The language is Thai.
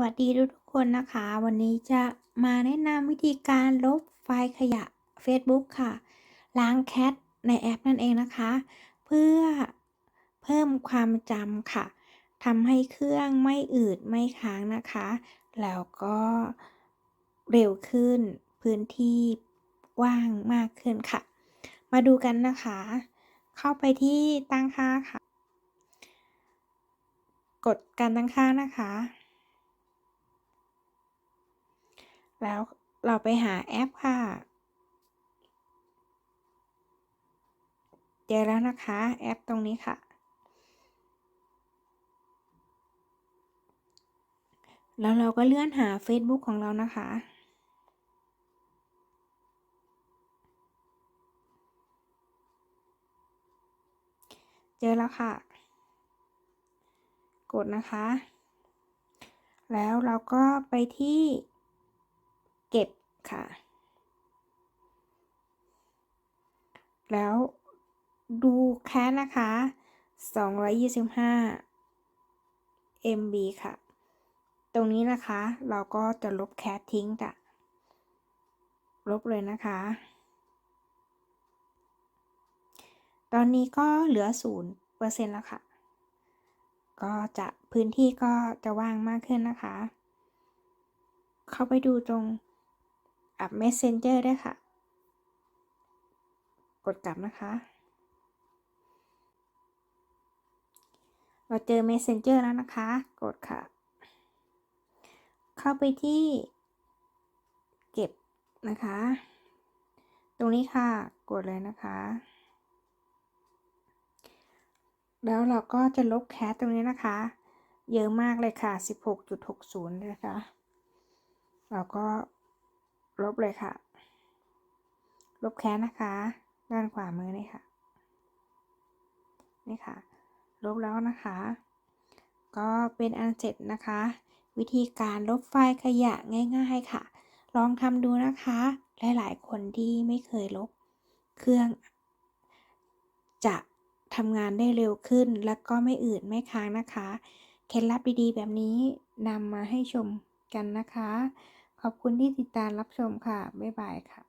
สวัสดีทุกๆคนนะคะ วันนี้จะมาแนะนำวิธีการลบไฟล์ขยะ Facebook ค่ะ ล้างแคทในแอปนั่นเองนะคะ เพื่อเพิ่มความจำค่ะทำให้เครื่องไม่อืดไม่ค้างนะคะ แล้วก็เร็วขึ้นพื้นที่ว่างมากขึ้นค่ะ มาดูกันนะคะ เข้าไปที่ตั้งค่าค่ะ กดการตั้งค่านะคะ แล้วเราไปหาแอปค่ะ เจอแล้วนะคะแอปตรงนี้ค่ะ แล้วเราก็เลื่อนหา Facebook ของเรานะคะ เจอแล้วค่ะ กดนะคะ แล้วเราก็ไปที่ ค่ะ แล้วดูแคสนะคะ 225 MB ค่ะ ตรงนี้นะคะเราก็จะลบแคสทิ้งจ้ะลบเลยนะคะ ตอนนี้ก็เหลือ 0%แล้วค่ะ ก็จะพื้นที่ก็จะว่างมากขึ้นนะคะ เข้าไปดูตรง อป Messenger ได้ค่ะ กดกลับนะคะ เราเจอ Messenger แล้วนะคะ กดค่ะ เข้าไปที่ เก็บนะคะ ตรงนี้ค่ะ กดเลยนะคะ แล้วเราก็จะลบแคสตรงนี้นะคะ เยอะมากเลยค่ะ 16.60 นะคะ เราก็ ลบเลยค่ะ ลบแคสนะคะ ด้านขวามือนี่ค่ะ นี่ค่ะ ลบแล้วนะคะ ก็เป็นอันเสร็จนะคะ วิธีการลบไฟล์ขยะง่าย ๆค่ะ ลองทำดูนะคะ หลาย ๆ คนที่ไม่เคยลบเครื่อง จะทำงานได้เร็วขึ้น และก็ไม่อืดไม่ค้างนะคะ เคล็ดลับดีๆ แบบนี้นำมาให้ชมกันนะคะ ขอบคุณที่ติดตามรับชมค่ะ บ๊ายบายค่ะ